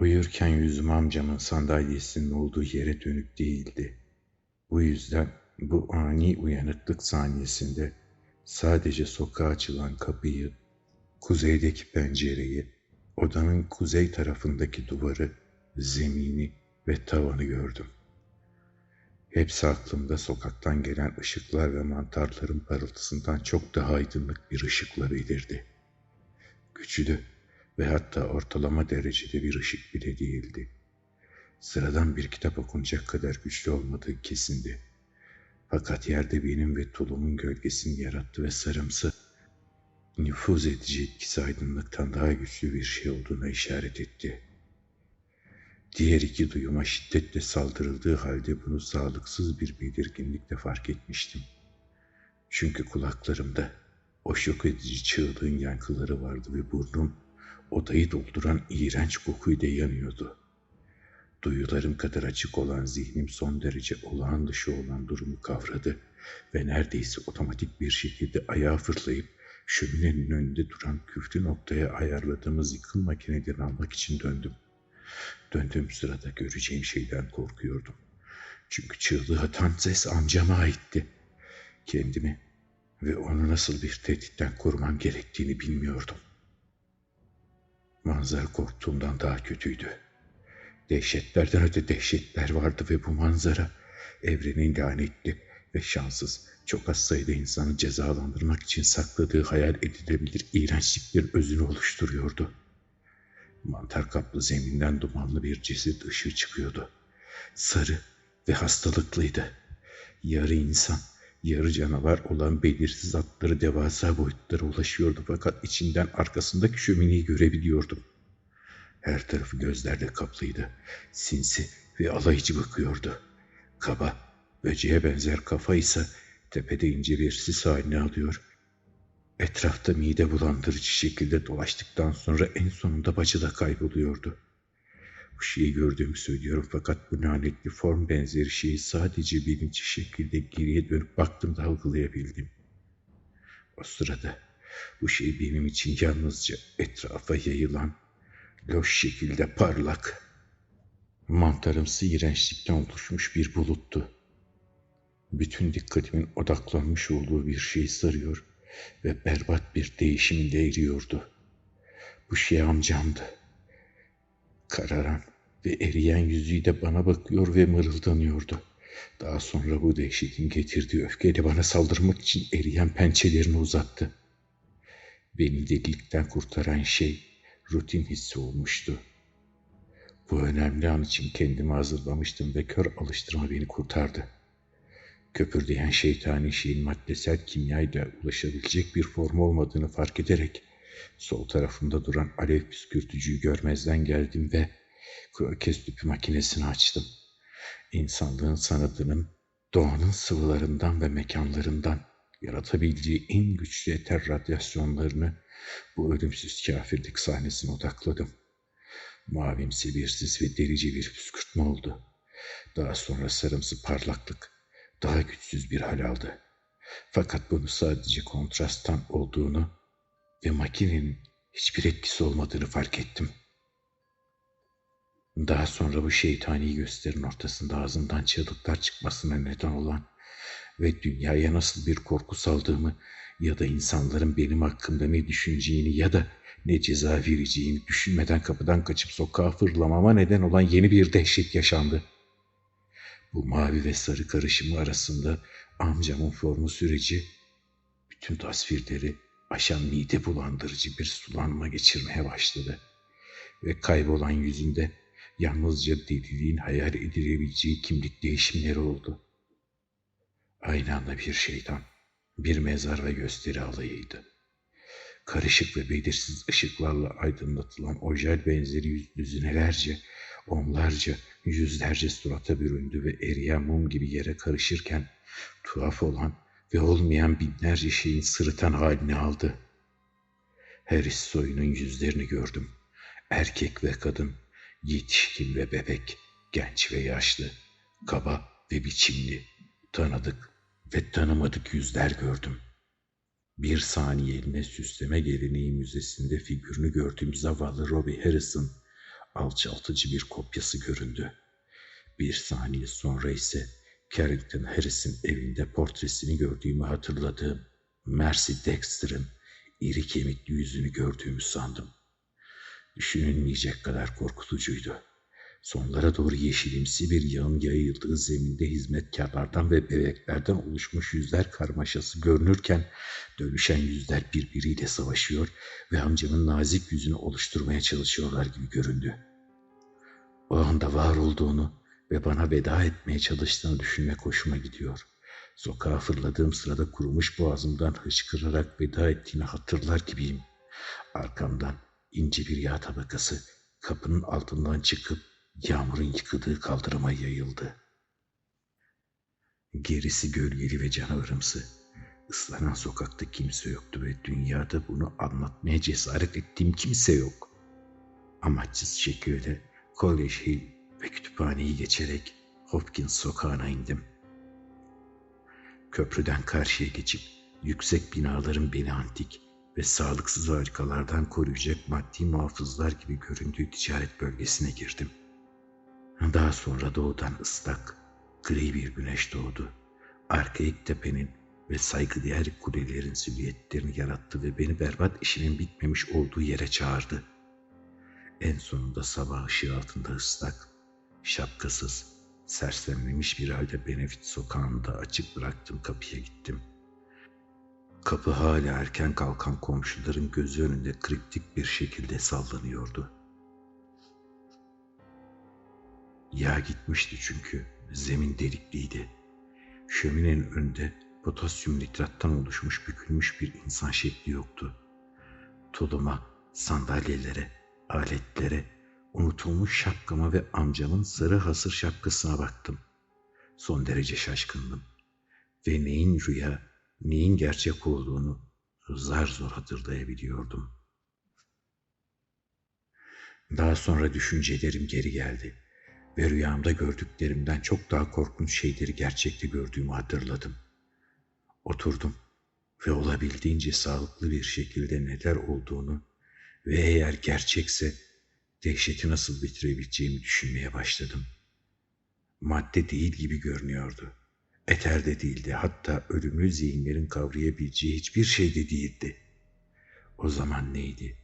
Uyurken yüzüm amcamın sandalyesinin olduğu yere dönük değildi. Bu yüzden bu ani uyanıklık saniyesinde sadece sokağa açılan kapıyı, kuzeydeki pencereyi, odanın kuzey tarafındaki duvarı, zemini ve tavanı gördüm. Hepsi aklımda sokaktan gelen ışıklar ve mantarların parıltısından çok daha aydınlık bir ışıkla belirdi. Güçlü ve hatta ortalama derecede bir ışık bile değildi. Sıradan bir kitap okunacak kadar güçlü olmadığı kesindi. Fakat yerde benim ve tulumun gölgesini yarattı ve sarımsı, nüfuz edici etkisi aydınlıktan daha güçlü bir şey olduğuna işaret etti.'' Diğer iki duyuma şiddetle saldırıldığı halde bunu sağlıksız bir belirginlikle fark etmiştim. Çünkü kulaklarımda o şok edici çığlığın yankıları vardı ve burnum odayı dolduran iğrenç kokuyla yanıyordu. Duyularım kadar açık olan zihnim son derece olağan dışı olan durumu kavradı ve neredeyse otomatik bir şekilde ayağa fırlayıp şöminenin önünde duran küftü noktaya ayarladığımız yıkım makineden almak için döndüm.'' Döndüğüm sırada göreceğim şeyden korkuyordum. Çünkü çığlığı atan ses amcama aitti. Kendimi ve onu nasıl bir tehditten korumam gerektiğini bilmiyordum. Manzara korktuğumdan daha kötüydü. Dehşetlerden öte dehşetler vardı ve bu manzara evrenin lanetli ve şanssız çok az sayıda insanı cezalandırmak için sakladığı hayal edilebilir iğrençlik bir özünü oluşturuyordu. Mantar kaplı zeminden dumanlı bir ceset ışığı çıkıyordu. Sarı ve hastalıklıydı. Yarı insan, yarı canavar olan belirsiz atları devasa boyutlara ulaşıyordu fakat içinden arkasındaki şömineyi görebiliyordum. Her tarafı gözlerle kaplıydı. Sinsi ve alaycı bakıyordu. Kaba, böceğe benzer kafa ise tepede ince bir sis haline alıyor Etrafta mide bulandırıcı şekilde dolaştıktan sonra en sonunda bacıda kayboluyordu. Bu şeyi gördüğümü söylüyorum fakat bu lanetli form benzeri şeyi sadece bilinçli şekilde geriye dönüp baktığımda algılayabildim. O sırada bu şey benim için yalnızca etrafa yayılan, loş şekilde parlak, mantarımsı iğrençlikten oluşmuş bir buluttu. Bütün dikkatimin odaklanmış olduğu bir şey sarıyor ve berbat bir değişiminde eriyordu. Bu şey amcamdı. Kararan ve eriyen yüzüyle bana bakıyor ve mırıldanıyordu. Daha sonra bu dehşetin getirdiği öfkeyle bana saldırmak için eriyen pençelerini uzattı. Beni delilikten kurtaran şey rutin hissi olmuştu. Bu önemli an için kendimi hazırlamıştım ve kör alıştırma beni kurtardı.'' köpürdeyen şeytani şeyin maddesel kimyayla ulaşabilecek bir form olmadığını fark ederek sol tarafımda duran alev püskürtücüyü görmezden geldim ve krokes tüpü makinesini açtım. İnsanlığın sanatının doğanın sıvılarından ve mekanlarından yaratabildiği en güçlü eter radyasyonlarını bu ölümsüz kafirlik sahnesine odakladım. Mavimsi birsiz ve delici bir püskürtme oldu. Daha sonra sarımsı parlaklık, daha güçsüz bir hal aldı. Fakat bunu sadece kontrasttan olduğunu ve makinenin hiçbir etkisi olmadığını fark ettim. Daha sonra bu şeytani gösterin ortasında ağzından çığlıklar çıkmasına neden olan ve dünyaya nasıl bir korku saldığımı ya da insanların benim hakkımda ne düşüneceğini ya da ne ceza vereceğini düşünmeden kapıdan kaçıp sokağa fırlamama neden olan yeni bir dehşet yaşandı.'' Bu mavi ve sarı karışımı arasında amcamın formu süreci bütün tasvirleri aşan mide bulandırıcı bir sulanma geçirmeye başladı. Ve kaybolan yüzünde yalnızca deliliğin hayal edilebileceği kimlik değişimleri oldu. Aynı anda bir şeytan, bir mezar ve gösteri alayıydı. Karışık ve belirsiz ışıklarla aydınlatılan o jel benzeri yüz düzinelerce onlarca, yüzlerce surata büründü ve eriyen mum gibi yere karışırken tuhaf olan ve olmayan binlerce şeyin sırıtan halini aldı. Her soyunun yüzlerini gördüm. Erkek ve kadın, yetişkin ve bebek, genç ve yaşlı, kaba ve biçimli, tanıdık ve tanımadık yüzler gördüm. Bir saniyeliğine süsleme geleneği müzesinde figürünü gördüğüm zavallı Robbie Harrison alçaltıcı bir kopyası göründü. Bir saniye sonra ise Carrington Harris'in evinde portresini gördüğümü hatırladığım Mercy Dexter'ın iri kemikli yüzünü gördüğümü sandım. Düşünülmeyecek kadar korkutucuydu. Sonlara doğru yeşilimsi bir yağın yayıldığı zeminde hizmetkarlardan ve bebeklerden oluşmuş yüzler karmaşası görünürken dönüşen yüzler birbiriyle savaşıyor ve amcamın nazik yüzünü oluşturmaya çalışıyorlar gibi göründü. O anda var olduğunu ve bana veda etmeye çalıştığını düşünmek hoşuma gidiyor. Sokağa fırladığım sırada kurumuş boğazımdan hıçkırarak veda ettiğini hatırlar gibiyim. Arkamdan ince bir yağ tabakası kapının altından çıkıp yağmurun yıkıdığı kaldırıma yayıldı. Gerisi gölgeli ve canavarımsı. Islanan sokakta kimse yoktu ve dünyada bunu anlatmaya cesaret ettiğim kimse yok. Amaçsız şekilde College Hill ve kütüphaneyi geçerek Hopkins sokağına indim. Köprüden karşıya geçip yüksek binaların beni antik ve sağlıksız harikalardan koruyacak maddi muhafızlar gibi göründüğü ticaret bölgesine girdim. Daha sonra doğudan ıslak, gri bir güneş doğdu. Arkaik tepenin ve saygıdeğer kulelerin silüetlerini yarattı ve beni berbat işinin bitmemiş olduğu yere çağırdı. En sonunda sabah ışığı altında ıslak, şapkasız, sersemlemiş bir halde Benefit sokağında açık bıraktım kapıya gittim. Kapı hala erken kalkan komşuların gözü önünde kriptik bir şekilde sallanıyordu. Yağ gitmişti çünkü zemin delikliydi. Şöminenin önünde potasyum nitrattan oluşmuş bükülmüş bir insan şekli yoktu. Toluma, sandalyelere, aletlere, unutulmuş şapkama ve amcamın sarı hasır şapkasına baktım. Son derece şaşkındım. Ve neyin rüya, neyin gerçek olduğunu zar zor hatırlayabiliyordum. Daha sonra düşüncelerim geri geldi ve rüyamda gördüklerimden çok daha korkunç şeyleri gerçekte gördüğümü hatırladım. Oturdum ve olabildiğince sağlıklı bir şekilde neler olduğunu ve eğer gerçekse dehşeti nasıl bitirebileceğimi düşünmeye başladım. Madde değil gibi görünüyordu. Eter de değildi. Hatta ölümlü zihinlerin kavrayabileceği hiçbir şey de değildi. O zaman neydi?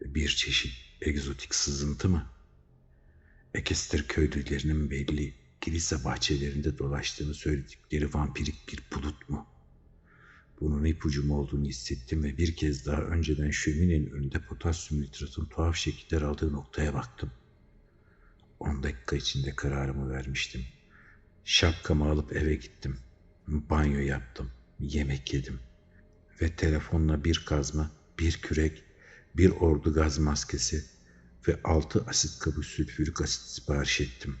Bir çeşit egzotik sızıntı mı? Ekester köylülerinin belli kilise bahçelerinde dolaştığını söyledikleri vampirik bir bulut mu? Bunun ipucum olduğunu hissettim ve bir kez daha önceden şöminenin önünde potasyum nitratın tuhaf şekiller aldığı noktaya baktım. On dakika içinde kararımı vermiştim. Şapkamı alıp eve gittim. Banyo yaptım. Yemek yedim. Ve telefonla bir kazma, bir kürek, bir ordu gaz maskesi ve altı asit kabı sülfürik asit sipariş ettim.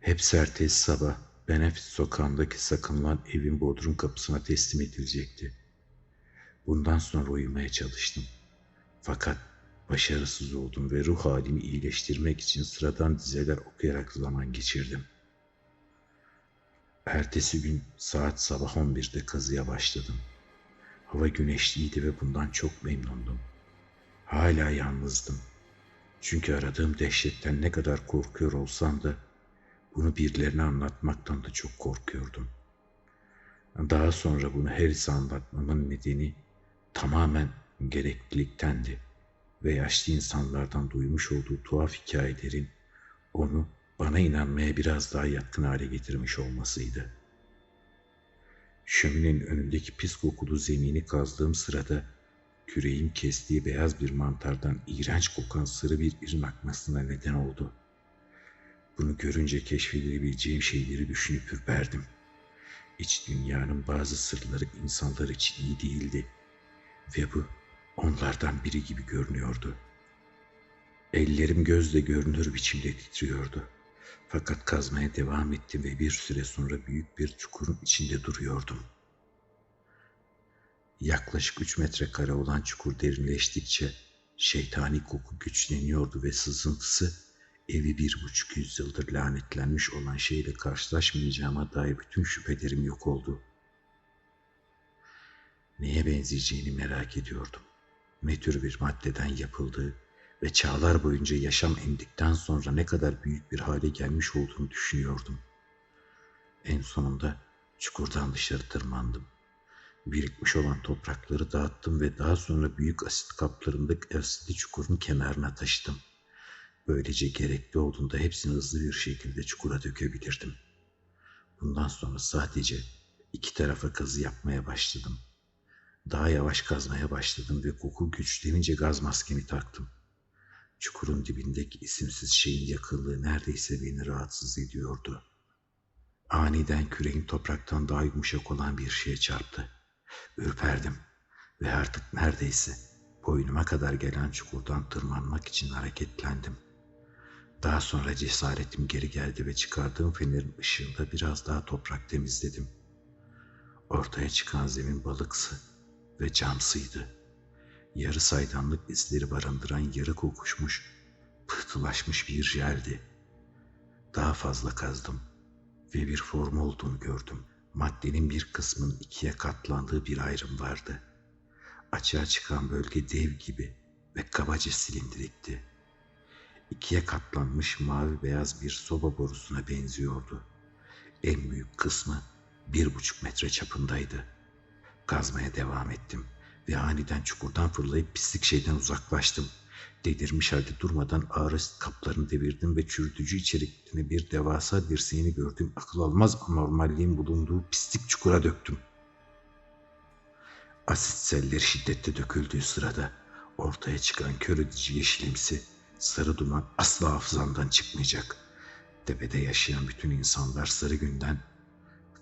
Hepsi ertesi sabah Benefit sokağındaki sakınılan evin bodrum kapısına teslim edilecekti. Bundan sonra uyumaya çalıştım. Fakat başarısız oldum ve ruh halimi iyileştirmek için sıradan dizeler okuyarak zaman geçirdim. Ertesi gün saat sabah 11'de kazıya başladım. Hava güneşliydi ve bundan çok memnundum. Hala yalnızdım. Çünkü aradığım dehşetten ne kadar korkuyor olsam da bunu birilerine anlatmaktan da çok korkuyordum. Daha sonra bunu Harris'e anlatmamın nedeni tamamen gerekliliktendi ve yaşlı insanlardan duymuş olduğu tuhaf hikayelerin onu bana inanmaya biraz daha yatkın hale getirmiş olmasıydı. Şöminenin önündeki pis kokulu zemini kazdığım sırada küreğin kestiği beyaz bir mantardan iğrenç kokan sarı bir irin akmasına neden oldu.'' Bunu görünce keşfedebileceğim şeyleri düşünüp ürperdim. İç dünyanın bazı sırları insanlar için iyi değildi. Ve bu onlardan biri gibi görünüyordu. Ellerim gözle görünür biçimde titriyordu. Fakat kazmaya devam ettim ve bir süre sonra büyük bir çukurun içinde duruyordum. Yaklaşık üç metrekare olan çukur derinleştikçe şeytani koku güçleniyordu ve sızıntısı evi bir buçuk yüzyıldır lanetlenmiş olan şeyle karşılaşmayacağıma dair bütün şüphelerim yok oldu. Neye benzeyeceğini merak ediyordum. Ne tür bir maddeden yapıldığı ve çağlar boyunca yaşam emdikten sonra ne kadar büyük bir hale gelmiş olduğunu düşünüyordum. En sonunda çukurdan dışarı tırmandım. Birikmiş olan toprakları dağıttım ve daha sonra büyük asit kaplarındaki asitli çukurun kenarına taşıdım. Böylece gerekli olduğunda hepsini hızlı bir şekilde çukura dökebilirdim. Bundan sonra sadece iki tarafa kazı yapmaya başladım. Daha yavaş kazmaya başladım ve koku güçlenince gaz maskemi taktım. Çukurun dibindeki isimsiz şeyin yakınlığı neredeyse beni rahatsız ediyordu. Aniden küreğim topraktan daha yumuşak olan bir şeye çarptı. Ürperdim ve artık neredeyse boynuma kadar gelen çukurdan tırmanmak için hareketlendim. Daha sonra cesaretim geri geldi ve çıkardığım fenerin ışığında biraz daha toprak temizledim. Ortaya çıkan zemin balıksı ve camsıydı. Yarı saydamlık izleri barındıran yarı kokuşmuş, pıhtılaşmış bir jeldi. Daha fazla kazdım ve bir form olduğunu gördüm. Maddenin bir kısmının ikiye katlandığı bir ayrım vardı. Açığa çıkan bölge dev gibi ve kabaca silindirikti. İkiye katlanmış mavi beyaz bir soba borusuna benziyordu. En büyük kısmı bir buçuk metre çapındaydı. Kazmaya devam ettim ve aniden çukurdan fırlayıp pislik şeyden uzaklaştım. Dedirmiş halde durmadan ağır kaplarını devirdim ve çürütücü içerikli bir devasa dirseğini gördüğüm akıl almaz anormalliğin bulunduğu pislik çukura döktüm. Asit selleri şiddetle döküldüğü sırada ortaya çıkan kör edici yeşilimsi sarı duman asla hafızamdan çıkmayacak. Tepede yaşayan bütün insanlar sarı günden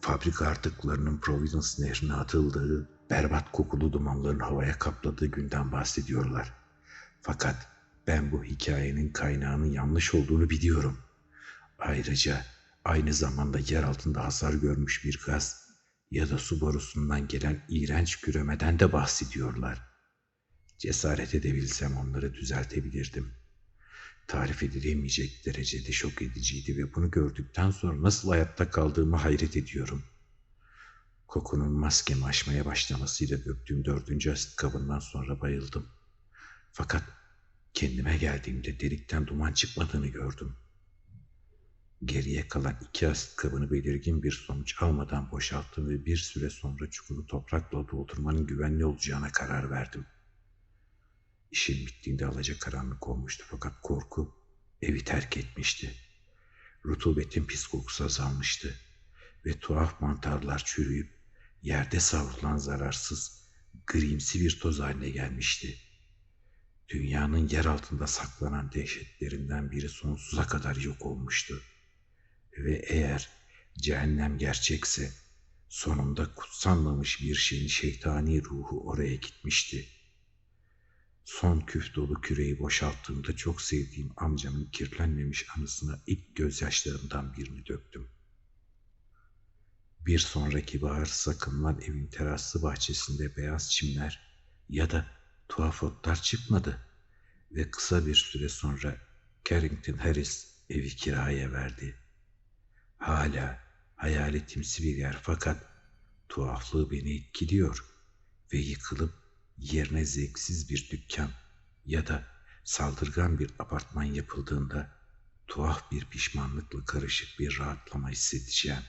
fabrika artıklarının Providence nehrine atıldığı berbat kokulu dumanların havaya kapladığı günden bahsediyorlar. Fakat ben bu hikayenin kaynağının yanlış olduğunu biliyorum. Ayrıca aynı zamanda yer altında hasar görmüş bir gaz ya da su borusundan gelen iğrenç küremeden de bahsediyorlar. Cesaret edebilsem onları düzeltebilirdim. Tarif edilemeyecek derecede şok ediciydi ve bunu gördükten sonra nasıl hayatta kaldığımı hayret ediyorum. Kokunun maskemi aşmaya başlamasıyla döktüğüm dördüncü asit kabından sonra bayıldım. Fakat kendime geldiğimde delikten duman çıkmadığını gördüm. Geriye kalan iki asit kabını belirgin bir sonuç almadan boşalttım ve bir süre sonra çukuru toprakla doldurmanın güvenli olacağına karar verdim. İşim bittiğinde alacakaranlık olmuştu fakat korku evi terk etmişti. Rutubetin pis kokusu azalmıştı ve tuhaf mantarlar çürüyüp yerde savrulan zararsız, grimsi bir toz haline gelmişti. Dünyanın yer altında saklanan dehşetlerinden biri sonsuza kadar yok olmuştu. Ve eğer cehennem gerçekse sonunda kutsanmamış bir şeyin şeytani ruhu oraya gitmişti. Son küf dolu küreyi boşalttığımda çok sevdiğim amcamın kirlenmemiş anısına ilk gözyaşlarımdan birini döktüm. Bir sonraki bahar sakınılan evin teraslı bahçesinde beyaz çimler ya da tuhaf otlar çıkmadı ve kısa bir süre sonra Carrington Harris evi kiraya verdi. Hala hayaletimsi bir yer fakat tuhaflığı beni etkiliyor ve yıkılıp yerine zevksiz bir dükkan ya da saldırgan bir apartman yapıldığında tuhaf bir pişmanlıkla karışık bir rahatlama hissedeceğim.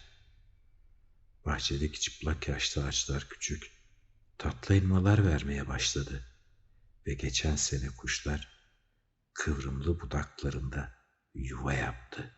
Bahçedeki çıplak yaşlı ağaçlar küçük, tatlı elmalar vermeye başladı ve geçen sene kuşlar kıvrımlı budaklarında yuva yaptı.''